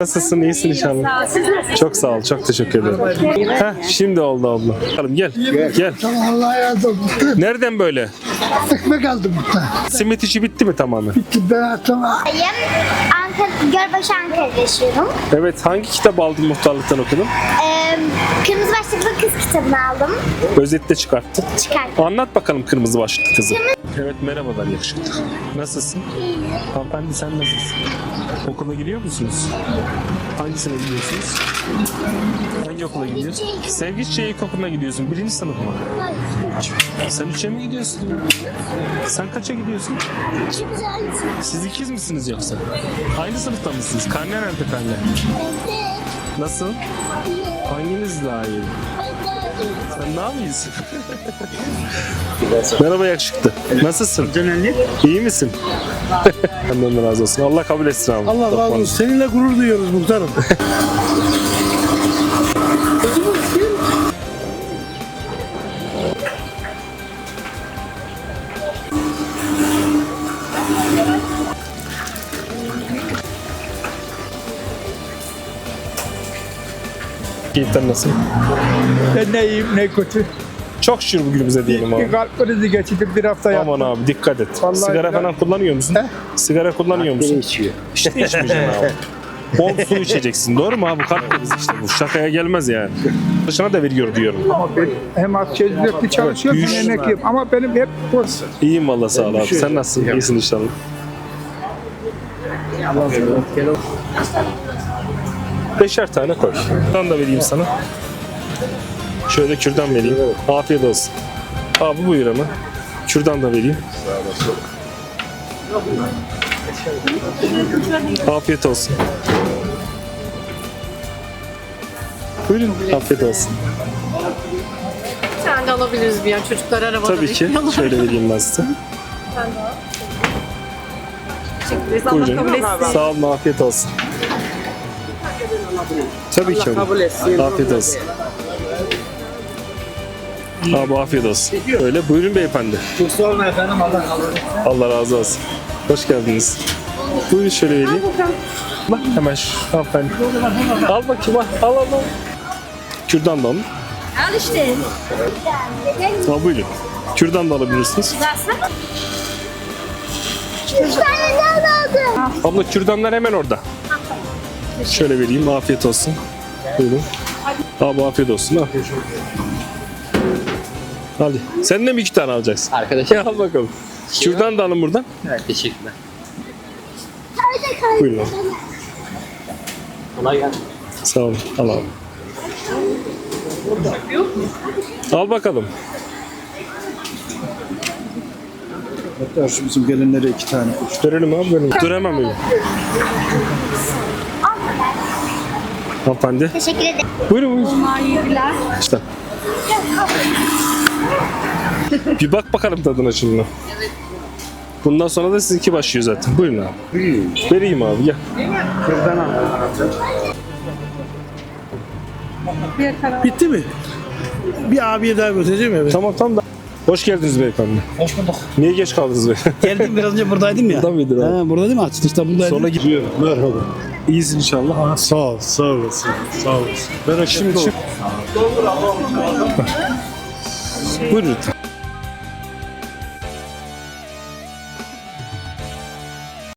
Nasılsın? İyisin inşallah. Çok sağ ol. Çok teşekkür ederim. Heh, şimdi oldu abla. Bakalım gel. Gel. Allah yardım etsin. Nereden böyle? Ekmek aldım burada. Simit işi bitti mi tamamen? Ben sonra Ayım. Ankara, Gölbaşı Ankara'da yaşıyorum. Evet. Hangi kitap aldın muhtarlıktan okudun? Ee, Kırmızı Başlıklı Kız kitabını aldım. Özetle çıkarttın. Çıkarttım. Anlat bakalım kırmızı başlıklı kızı. Evet merhabalar yakışıklı. Nasılsın? Hanımefendi sen nasılsın? Okula gidiyor musunuz? Hangisine gidiyorsunuz? Hangi okula gidiyorsun? Sevgi Çiçeği İlkokulu'na gidiyorsun. Birinci sınıf mı? Sen üçe mi gidiyorsun? Sen kaça gidiyorsun? Siz ikiz misiniz yoksa? Aynı sınıfta mısınız? Karne nerede karne? Nasıl? Hanginiz daha iyi? Sen ne yapıyorsun? Merhaba yakışıklı. Nasılsın? İyi misin? Benden razı olsun. Allah kabul etsin abi. Allah razı olsun. Seninle gurur duyuyoruz muhtarım. Keyifler nasıl? Ben ne iyiyim ne kötü. Çok şükür bugün bize diyelim Bir abi. kalp krizi geçirdim bir hafta yattım. Aman abi dikkat et. Vallahi Sigara falan kullanıyor musun? He? Sigara kullanıyor musun? içiyor. İşte içmeyeceksin abi. Bol su içeceksin. Doğru mu abi? Kalp krizi işte bu. Şakaya gelmez yani. Dışına da veriyor diyorum. Ama ben hem askerlikte çalışıyorum Evet, hem emekliyim. Ama benim hep bu. İyiyim valla sağ ol abi. Sen nasılsın? İyisin inşallah. Beşer tane koy. Kürdan da vereyim sana. Şöyle kürdan vereyim. Afiyet olsun. Abi buyur ama. Kürdan da vereyim. Afiyet olsun. Buyurun. Afiyet olsun. Bir tane de alabiliriz bir an. Çocuklar arabada Tabii ki. bekliyorlar. Şöyle vereyim ben size. Teşekkür ederiz. Allah kabul Buyurun. etsin. Sağ olun, afiyet olsun. Tabii ki. Kabul etsin. Afiyet olsun. Abi afiyet olsun. Öyle buyurun beyefendi. Çok sağ olun efendim. Allah razı olsun. Allah razı olsun. Hoş geldiniz. Buyurun şöyle vereyim. Bak hemen şu hanımefendi. Al bakayım. Al al al. Kürdan da alın. Al işte. Al buyurun. Kürdan da alabilirsiniz. Üç tane daha aldım. Abla kürdanlar hemen orada. Şöyle vereyim. Afiyet olsun. Buyurun. Abi afiyet olsun. Al. Hadi. Sen de mi iki tane alacaksın? Arkadaşım. Ya al bakalım. Kürdan da alın buradan. Evet, teşekkürler. Buyurun abi. Kolay gelsin. Sağ olun. Al abi. Al bakalım. Hatta şu bizim gelinlere iki tane. Verelim abi verelim. Dur hemen. Hanımefendi. Teşekkür ederim. Buyurun buyurun. İşte. Bir bak bakalım tadına şimdi. Bundan sonra da sizinki başlıyor zaten. Buyurun abi. Vereyim abi gel. Bitti mi? Bir abiye daha götüreceğim ya. ben. Tamam tamam da. Hoş geldiniz beyefendi. Hoş bulduk. Niye geç kaldınız be? Geldim biraz önce buradaydım ya. Burada mıydın abi? He, burada değil mi? Açılışta buradaydım. Sonra gidiyor. Merhaba. İyisin inşallah. Sağ ol. Sağ olasın. Sağ olasın. Ben şimdi çık. Buyurun lütfen.